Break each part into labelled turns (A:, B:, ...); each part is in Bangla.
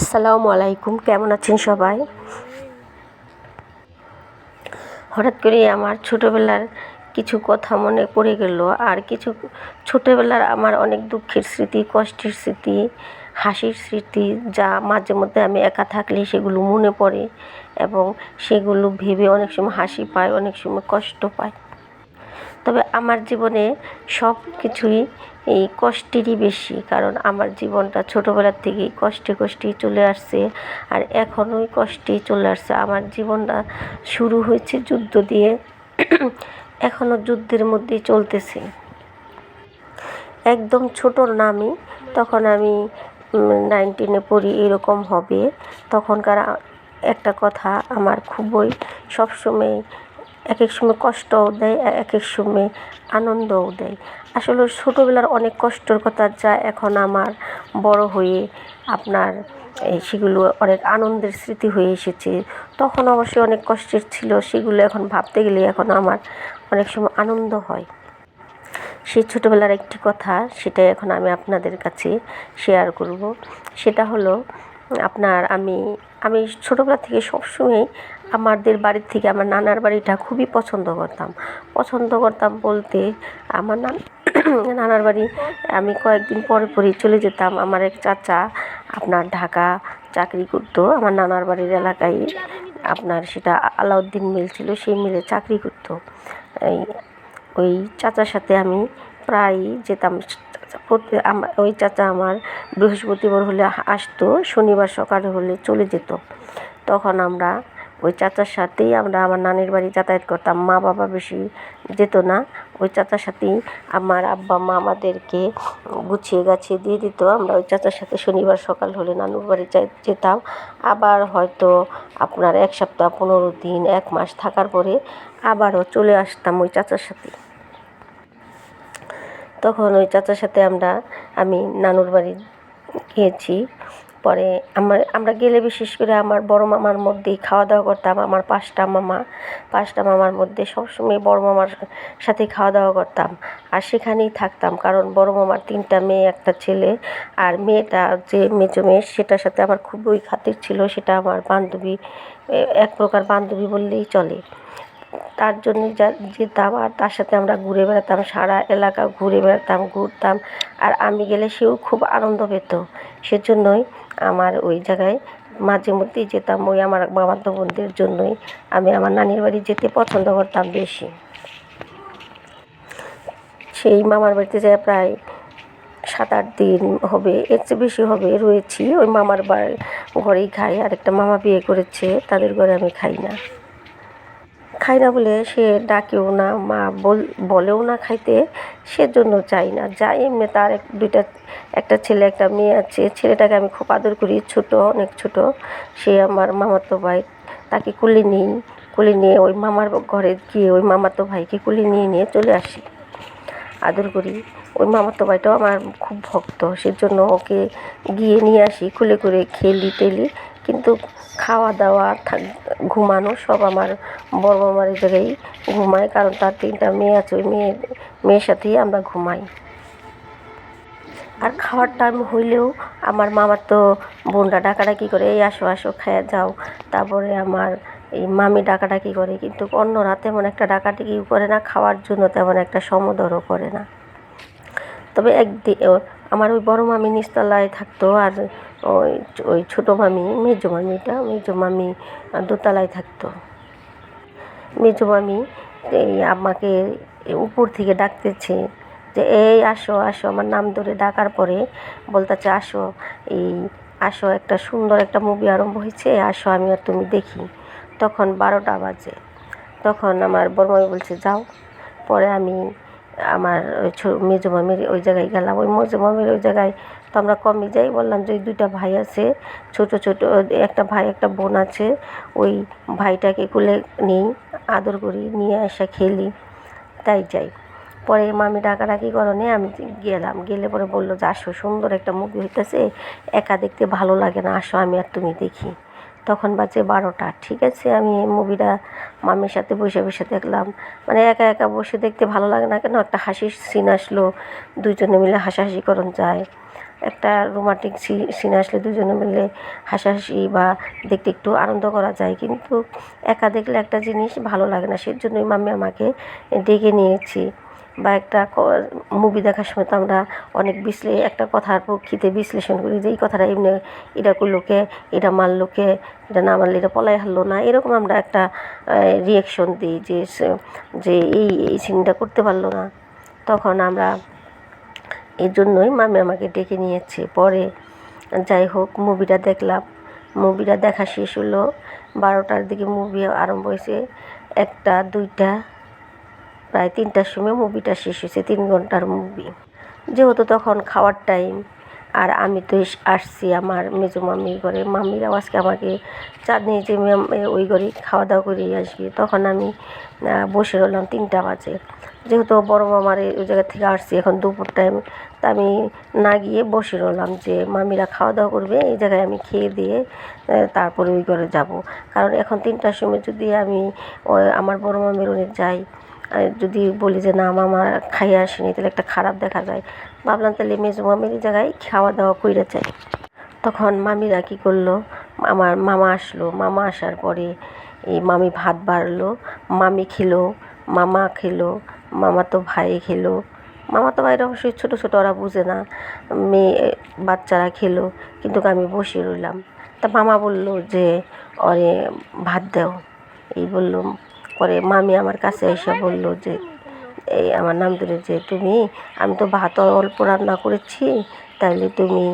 A: আসসালামু আলাইকুম, কেমন আছেন সবাই? হঠাৎ করে আমার ছোটোবেলার কিছু কথা মনে পড়ে গেল আর কিছু ছোটোবেলার আমার অনেক দুঃখের স্মৃতি, কষ্টের স্মৃতি, হাসির স্মৃতি যা মাঝে মধ্যে আমি একা থাকলে সেগুলো মনে পড়ে এবং সেগুলো ভেবে অনেক সময় হাসি পায়, অনেক সময় কষ্ট পায়। তবে আমার জীবনে সব কিছুই এই কষ্টেরই বেশি, কারণ আমার জীবনটা ছোটোবেলার থেকেই কষ্টে কষ্টেই চলে আসছে আর এখনোই কষ্টেই চলে আসছে। আমার জীবনটা শুরু হয়েছে যুদ্ধ দিয়ে, এখনও যুদ্ধের মধ্যেই চলতেছে। একদম ছোট না আমি, তখন আমি নাইন টেনে পড়ি এরকম হবে। তখনকার একটা কথা আমার খুবই সবসময় এক এক সময় কষ্টও দেয় এক এক সময় আনন্দও দেয়। আসলে ছোটোবেলার অনেক কষ্টর কথা যা এখন আমার বড় হয়ে আপনার সেগুলো অনেক আনন্দের স্মৃতি হয়ে এসেছে। তখন অবশ্যই অনেক কষ্টের ছিল, সেগুলো এখন ভাবতে গেলে এখন আমার অনেক সময় আনন্দ হয়। সেই ছোটোবেলার একটি কথা, সেটাই এখন আমি আপনাদের কাছে শেয়ার করব। সেটা হলো আপনার আমি আমি ছোটোবেলা থেকে সবসময় আমাদের বাড়ির থেকে আমার নানার বাড়িটা খুবই পছন্দ করতাম। পছন্দ করতাম বলতে আমার নান, নানার বাড়ি আমি কয়েকদিন পরে পরেই চলে যেতাম। আমার এক চাচা আপনার ঢাকা চাকরি করতো। আমার নানার বাড়ির এলাকায় আপনার সেটা আলাউদ্দিন মিল ছিল, সেই মিলে চাকরি করতো। এই, ওই চাচার সাথে আমি প্রায়ই যেতাম। প্রতি ওই চাচা আমার বৃহস্পতিবার হলে আসতো, শনিবার সকালে হলে চলে যেত। তখন আমরা ওই চাচার সাথেই আমরা আমার নানির বাড়ি যাতায়াত করতাম। মা বাবা বেশি যেত না। ওই চাচার সাথেই আমার আব্বা, মা আমাদেরকে গুছিয়ে গাছিয়ে দিয়ে দিত। আমরা ওই চাচার সাথে শনিবার সকাল হলে নানুর বাড়ি যেতাম। আবার হয়তো আপনার এক সপ্তাহ, পনেরো দিন, এক মাস থাকার পরে আবারও চলে আসতাম ওই চাচার সাথে। তখন ওই চাচার সাথে আমরা, আমি নানুর বাড়ি গিয়েছি। পরে আমার, আমরা গেলে বিশেষ করে আমার বড় মামার মধ্যেই খাওয়া দাওয়া করতাম, আমার পাঁচটা মামা। পাঁচটা মামার মধ্যে সবসময় বড় মামার সাথে খাওয়া দাওয়া করতাম। আর সেখানেই থাকতাম, কারণ বড় মামার তিনটা মেয়ে, একটা ছেলে। আর মেয়েটা যে মেজো মেয়ে, সেটার সাথে আমার খুবই খাতির ছিল, সেটা আমার বান্ধবী এক প্রকার বান্ধবী বললেই চলে। তার জন্যই যা যেতাম আর তার সাথে আমরা ঘুরে বেড়াতাম, সারা এলাকা ঘুরে বেড়াতাম, ঘুরতাম। আর আমি গেলে সেও খুব আনন্দ পেত। সেজন্যই আমার ওই জায়গায় মাঝে মধ্যেই যেতাম, ওই আমার মামাতো বোনদের জন্যই। আমি আমার নানির বাড়ি যেতে পছন্দ করতাম বেশি। সেই মামার বাড়িতে যাই প্রায় সাত আট দিন হবে, এর চেয়ে বেশি হবে, রয়েছি। ওই মামার বাড়ি ঘরেই খাই। আর একটা মামা বিয়ে করেছে, তাদের ঘরে আমি খাই না। খাই না বলে সে ডাকেও না, মা বল, বলেও না খাইতে সেজন্য চাই না। যাই এমনি তার এক, দুইটা একটা ছেলে, একটা মেয়ে আছে, ছেলেটাকে আমি খুব আদর করি, ছোট, অনেক ছোট। সে আমার মামাতো ভাই, তাকে কুলে নিই, কুলে নিয়ে ওই মামার ঘরে গিয়ে ওই মামাতো ভাইকে কুলে নিয়ে নিয়ে চলে আসি। আদর করি। ওই মামাতো ভাইটাও আমার খুব ভক্ত, সেজন্য ওকে গিয়ে নিয়ে আসি, কুলে করে খেলি টেলি। কিন্তু খাওয়া দাওয়া থাক, ঘুমানো সব আমার বড় মামার জায়গায় ঘুমায়, কারণ তার তিনটা মেয়ে আছে, ওই মেয়ে, মেয়ের সাথেই আমরা ঘুমাই। আর খাওয়ার টাইম হইলেও আমার মামার তো বোনরা ডাকাডাকি করে, এই আসো আসো, খেয়ে যাও। তারপরে আমার এই মামি ডাকাডাকি করে, কিন্তু অন্যরা তেমন একটা ডাকাডাকিও করে না, খাওয়ার জন্য তেমন একটা সমদরও করে না। তবে একদিন আমার ওই বড় মামি নিচতলায় থাকতো, আর ওই ওই ছোটো মামি, মেজো মামিটা মেজো মামি দোতলায় থাকতো। মেজো মামি এই আমাকে উপর থেকে ডাকতেছে যে, এই, আসো আসো। আমার নাম ধরে ডাকার পরে বলতেছে, আসো, এই, আসো, একটা সুন্দর একটা মুভি আরম্ভ হয়েছে, আসো, আমি আর তুমি দেখি। তখন বারোটা বাজে। তখন আমার বড় মামি বলছে, যাও। পরে আমি আমার ওই ছো মেজো মামির ওই জায়গায় গেলাম। ওই মেজো মামির ওই জায়গায় তো আমরা কমই যাই। বললাম যে ওই দুইটা ভাই আছে, ছোট ছোট, একটা ভাই, একটা বোন আছে, ওই ভাইটাকে কুলে নিই, আদর করি, নিয়ে আসা খেলি। তাই যাই। পরে মামি ডাকাডাকি করণে আমি গেলাম। গেলে পরে বলল যে, আসো, সুন্দর একটা মুভি হইতেছে, একা দেখতে ভালো লাগে না, আসো, আমি আর তুমি দেখি। তখন বাজে বারোটা, ঠিক আছে? আমি মুভিটা মামির সাথে বসে বসে দেখলাম। মানে একা একা বসে দেখতে ভালো লাগে না কেন? একটা হাসির সিন আসলো দুজনে মিলে হাসাহাসি করণ যায়। একটা রোমান্টিক সিন আসলে দুজনে মিলে হাসাহাসি বা দেখতে একটু আনন্দ করা যায়। কিন্তু একা দেখলে একটা জিনিস ভালো লাগে না, সেজন্যই মাম্মি আমাকে ডেকে নিয়েছি। বা একটা মুভি দেখার সময় তো আমরা অনেক বিশ্লে, একটা কথার প্রেক্ষিতে বিশ্লেষণ করি যে, এই কথাটা এমনি এটা করলোকে এটা মারলোকে এটা না মারলে এটা পলাই হারলো না? এরকম আমরা একটা রিয়াকশন দিই যে যে এই এই সিনটা করতে পারল না। তখন আমরা এই জন্যই মামি আমাকে ডেকে নিয়েছে। পরে যাই হোক, মুভিটা দেখলাম। মুভিটা দেখা শেষ হলো। বারোটার দিকে মুভি আরম্ভ হয়েছে। একটা, দুইটা, প্রায় তিনটার সময় মুভিটা শেষ হয়েছে, তিন ঘণ্টার মুভি। যেহেতু তখন খাওয়ার টাইম আর আমি তো আসছি আমার মেজো মামির ঘরে। মামিরাও আজকে আমাকে চাঁদনি যে ওই ঘরে খাওয়া দাওয়া করে আসবে। তখন আমি বসে রইলাম তিনটা বাজে। যেহেতু বড় মামার ওই জায়গা থেকে আসছি এখন দুপুর টাইম তা আমি না গিয়ে বসে রইলাম যে, মামিরা খাওয়া দাওয়া করবে, এই জায়গায় আমি খেয়ে দিয়ে তারপরে ওই ঘরে যাব। কারণ এখন তিনটার সময় যদি আমি আমার বড় মামির ওখানে যাই যদি বলি যে, না, মামা খাইয়ে আসেনি, তাহলে একটা খারাপ দেখা যায়। ভাবলাম তাহলে মেজো মামির জায়গায় খাওয়া দাওয়া কইরা চাই তখন মামিরা কী করল, আমার মামা আসলো। মামা আসার পরে এই মামি ভাত বাড়লো, মামি খেলো, মামা খেলো মামা তো ভাই খেলো। মামা তো ভাইরা অবশ্যই ছোটো ছোটো, ওরা বুঝে না। মেয়ে, বাচ্চারা খেলো, কিন্তু আমি বসে রইলাম। তা মামা বলল যে, ওরে ভাত দাও। এই বলল। পরে মামি আমার কাছে এসে বলল যে এই আমার নাম ধরে যে, তুমি, আমি তো ভাত অল্প রান্না করেছি, তাইলে তুমি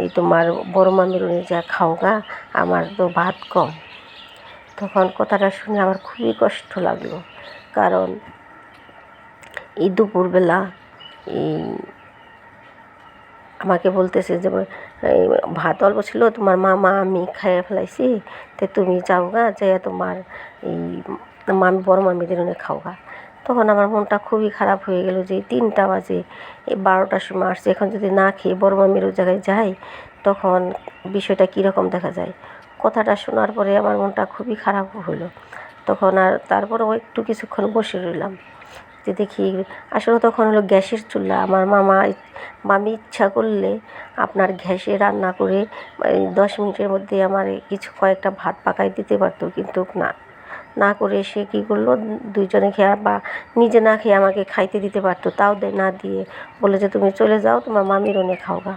A: এই তোমার বড় মামির উনি যা খাও গা, আমার তো ভাত কম। তখন কথাটা শুনে আমার খুবই কষ্ট লাগল। কারণ এই দুপুরবেলা, এই আমাকে বলতেছে যে ভাত অল্প ছিল, তোমার মামা আমি খাইয়ে ফেলাইছি, তো তুমি যাও গা যে তোমার এই মামি, বড় মামিদের ওনে খাও গা তখন আমার মনটা খুবই খারাপ হয়ে গেল যে তিনটা বাজে, এই বারোটার সময় আসছে, এখন যদি না খেয়ে বড় মামির ওই জায়গায় যাই, তখন বিষয়টা কীরকম দেখা যায়? কথাটা শোনার পরে আমার মনটা খুবই খারাপ হলো তখন আর তারপরেও একটু কিছুক্ষণ বসে রইলাম। যে দেখি আসলে তখন হলো গ্যাসের চুলা। আমার মামা মামি ইচ্ছা করলে আপনার গ্যাসে রান্না করে দশ মিনিটের মধ্যে আমার কিছু কয়েকটা ভাত পাকাই দিতে পারতো। কিন্তু না না করে সে কী করল? দুইজনে খেয়ে বা নিজে না খেয়ে আমাকে খাইতে দিতে পারতো। তাও না দিয়ে বলে যে, তুমি চলে যাও, তোমার মামির ওনে খাও গা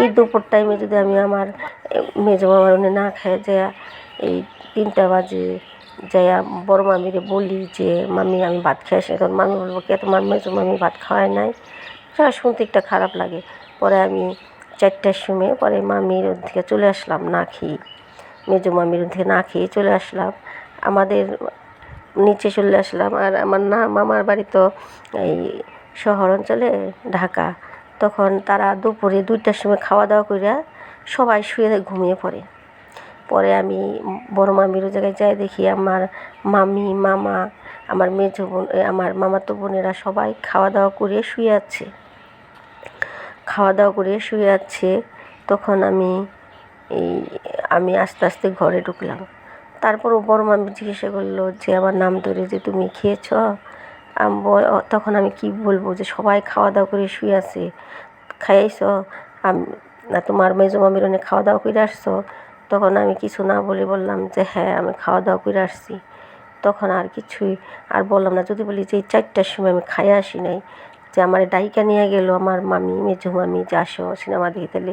A: এই দুপুর টাইমে যদি আমি আমার মেজো মামার ওনে না খেয়ে যায় এই তিনটা বাজে যাইয়া বড় মামিরে বলি যে, মামি, আমি ভাত খেয়ে আসি। তখন মামি বলব, কে তোমার মেজো মামি ভাত খাওয়ায় নাই। সেটা শুনতে একটা খারাপ লাগে। পরে আমি চারটার সময়, পরে মামির থেকে চলে আসলাম, না খেয়ে। মেজো মামির থেকে না খেয়ে চলে আসলাম। আমাদের নিচে চলে আসলাম। আর আমার না, মামার বাড়ি তো এই শহর অঞ্চলে, ঢাকা। তখন তারা দুপুরে দুইটার সময় খাওয়া দাওয়া করে সবাই শুয়ে ঘুমিয়ে পড়ে। পরে আমি বড় মামির ওই জায়গায় যাই, দেখি আমার মামি, মামা, আমার মেজো বোন আমার মামাতো বোনেরা সবাই খাওয়া দাওয়া করে শুয়ে আছে। খাওয়া দাওয়া করে শুয়ে আছে, তখন আমি এই, আমি আস্তে আস্তে ঘরে ঢুকলাম। তারপরও বড় মামি জিজ্ঞাসা করল যে, আমার নাম ধরে যে তুমি খেয়েছ? তখন আমি কি বলব যে, সবাই খাওয়া দাওয়া করে শুয়ে আছে। না তোমার মেজো মামির অনেক খাওয়া দাওয়া করে আসছো? তখন আমি কিছু না বলে বললাম যে হ্যাঁ আমি খাওয়া দাওয়া করে আসছি। তখন আর কিছুই আর বললাম না। যদি বলি যে, এই চারটার সময় আমি খাইয়ে আসি নাই, যে আমার ডাইকা নিয়ে গেল আমার মামি, মেজো মামি, যে আসো সিনেমা দেখে, তাহলে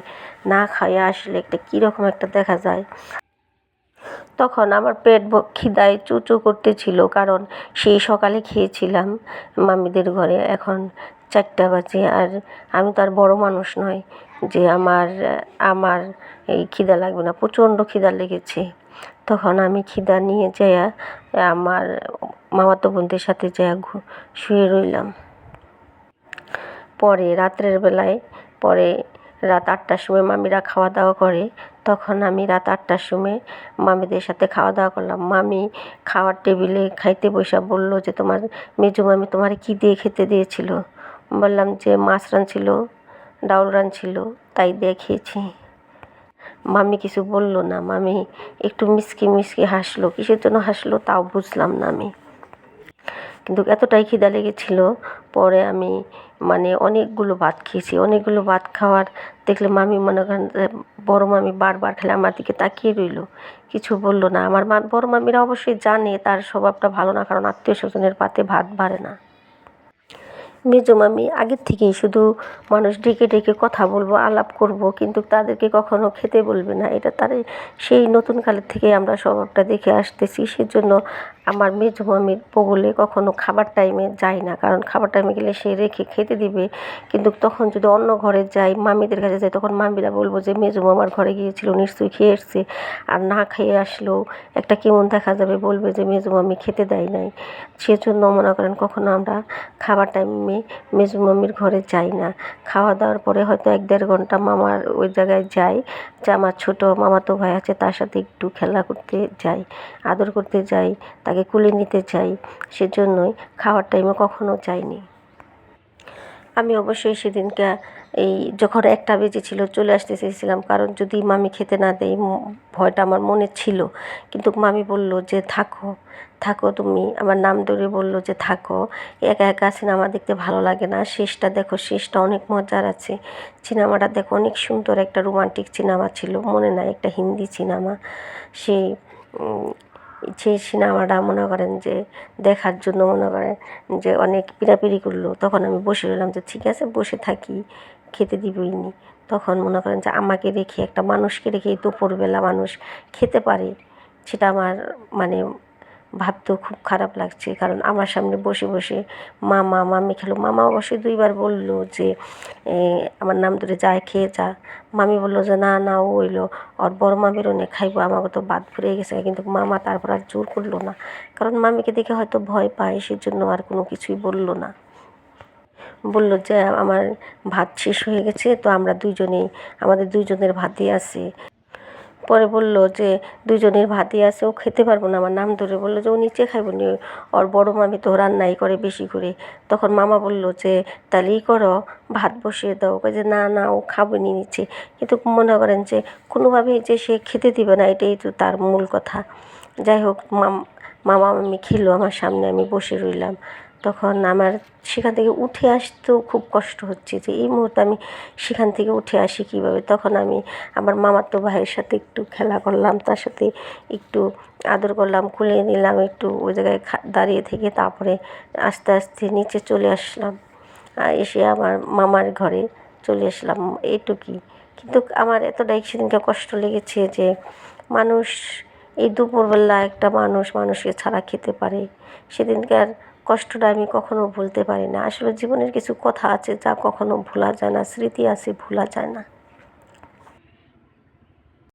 A: না খাইয়ে আসলে একটা কীরকম একটা দেখা যায়? তখন আমার পেট খিদায় চুচু করতেছিল, কারণ সেই সকালে খেয়েছিলাম মামিদের ঘরে। এখন চারটা বাজে আর আমি তো আর বড়ো মানুষ নয়। যে আমার আমার এই খিদা লাগবে না, প্রচণ্ড খিদা লেগেছে। তখন আমি খিদা নিয়ে যাইয়া, আমার মামাতো বোনদের সাথে যাইয়া শুয়ে রইলাম। পরে রাত্রের বেলায়, পরে রাত আটটার সময় মামিরা খাওয়া দাওয়া করে, তখন আমি রাত আটটার সময় মামিদের সাথে খাওয়া দাওয়া করলাম। মামি খাওয়ার টেবিলে খাইতে বসে বলল যে, তোমার মেজো মামি তোমার কী দিয়ে খেতে দিয়েছিল? বললাম যে, মাছ রাঁধছিল ডাউল ছিল, তাই দিয়ে খেয়েছি মামি কিছু বলল না, মামি একটু মিসকি মিসকি হাসলো, কিসের জন্য হাসলো তাও বুঝলাম না আমি। কিন্তু এতটাই খিদা লেগেছিল, পরে আমি মানে অনেকগুলো ভাত খেয়েছি। অনেকগুলো ভাত খাওয়ার দেখলে মামি মনে করেন বড় মামি বারবার খেলে আমার দিকে তাকিয়ে রইল। কিছু বলল না, আমার মা, বড় মামিরা অবশ্যই জানে তার স্বভাবটা ভালো না, কারণ আত্মীয় স্বজনের পাতে ভাত বাড়ে না। মেজো মামি, আগের থেকেই শুধু মানুষ ডেকে ডেকে কথা বলব, আলাপ করব, কিন্তু তাদেরকে কখনো খেতে বলবে না। এটা তার সেই নতুন কালের থেকে আমরা স্বভাবটা দেখে আসতেছি। সেজন্য আমার মেজো মামির বগলে কখনো খাবার টাইমে যাই না, কারণ খাবার টাইমে গেলে সে রেখে খেতে দিবে। কিন্তু তখন যদি অন্য ঘরে যাই, মামিদের কাছে যাই, তখন মামিরা বলব যে, মেজো মামার ঘরে গিয়েছিল, নিশ্চয়ই খেয়ে এসছে। আর না খেয়ে আসলেও একটা কেমন দেখা যাবে, বলবে যে, মেজো মামি খেতে দেয় নাই। সেজন্য মনে করেন কখনো আমরা খাবার টাইমে মেজো মামির ঘরে যাই না। খাওয়া দাওয়ার পরে হয়তো এক দেড় ঘণ্টা মামার ওই জায়গায় যাই যে আমার ছোটো মামাতো ভাই আছে, তার সাথে একটু খেলা করতে যাই, আদর করতে যাই, তাকে কুলে নিতে চাই সেজন্যই খাওয়ার টাইমে কখনো যাইনি। আমি অবশ্যই সেদিনকে এই যখন একটা বেজেছিল চলে আসতে চেয়েছিলাম। কারণ যদি মামি খেতে না দেয় ভয়টা আমার মনে ছিল। কিন্তু মামি বলল যে, থাকো। থাকো তুমি। আমার নাম ধরে বলল যে থাকো। একা একা সিনেমা দেখতে ভালো লাগে না। শেষটা দেখো, শেষটা অনেক মজার আছে। সিনেমাটা দেখো, অনেক সুন্দর একটা রোমান্টিক সিনেমা ছিল। মনে নাই, একটা হিন্দি সিনেমা। সেই সেই সিনেমাটা মনে করেন যে, দেখার জন্য মনে করেন যে অনেক পিড়াপিড়ি করল। তখন আমি বসে রইলাম যে, ঠিক আছে, বসে থাকি, খেতে দিবই নি। তখন মনে করেন যে, আমাকে রেখে, একটা মানুষকে রেখে দুপুরবেলা মানুষ খেতে পারে। সেটা আমার মানে ভাবতেও খুব খারাপ লাগছে। কারণ আমার সামনে বসে বসে মামা, মামি খেলো। মামা অবশ্যই দুইবার বলল যে আমার নাম ধরে যায় খেয়ে যা। মামি বলল যে, না না, ও হইল ওর বড় মামির অনেক খাইবো। আমাকে তো বাদ ফুরে গেছে। কিন্তু মামা তারপর আর জোর করল না। কারণ মামিকে দেখে হয়তো ভয় পায়, সেজন্য আর কোনো কিছুই বলল না। বলল যে, আমার ভাত শেষ হয়ে গেছে, তো আমরা দুজনেই আমাদের দুজনের ভাতই আছে। পরে বলল যে, দুজনের ভাতই আছে, ও খেতে পারব না। আমার নাম ধরে বলল যে, ও নিচে খাইবো নি, ওর বড় মামি তো রান্নাই করে বেশি করে। তখন মামা বলল যে তাহলে ই করো, ভাত বসিয়ে দাও। কয় যে, না না, ও খাব নি নিচে। কিন্তু মনে করেন যে, কোনোভাবেই যে সে খেতে দিবে না, এটাই তো তার মূল কথা। যাই হোক, মাম, মামা মামি খেলো, আমার সামনে আমি বসে রইলাম। তখন আমার সেখান থেকে উঠে আসতেও খুব কষ্ট হচ্ছে যে এই মুহূর্তে আমি সেখান থেকে উঠে আসি কীভাবে? তখন আমি আমার মামাতো ভাইয়ের সাথে একটু খেলা করলাম, তার সাথে একটু আদর করলাম কুলে নিলাম, একটু ওই জায়গায় দাঁড়িয়ে থেকে তারপরে আস্তে আস্তে নিচে চলে আসলাম। এসে আমার মামার ঘরে চলে আসলাম এইটুকুই কিন্তু আমার এতটাই সেদিনকে কষ্ট লেগেছে যে মানুষ, এই দুপুরবেলা একটা মানুষ মানুষকে ছাড়া খেতে পারে। সেদিনকার কষ্টটা আমি কখনো ভুলতে পারি না। আসলে জীবনের কিছু কথা আছে যা কখনো ভোলা যায় না, স্মৃতি আছে ভোলা যায় না।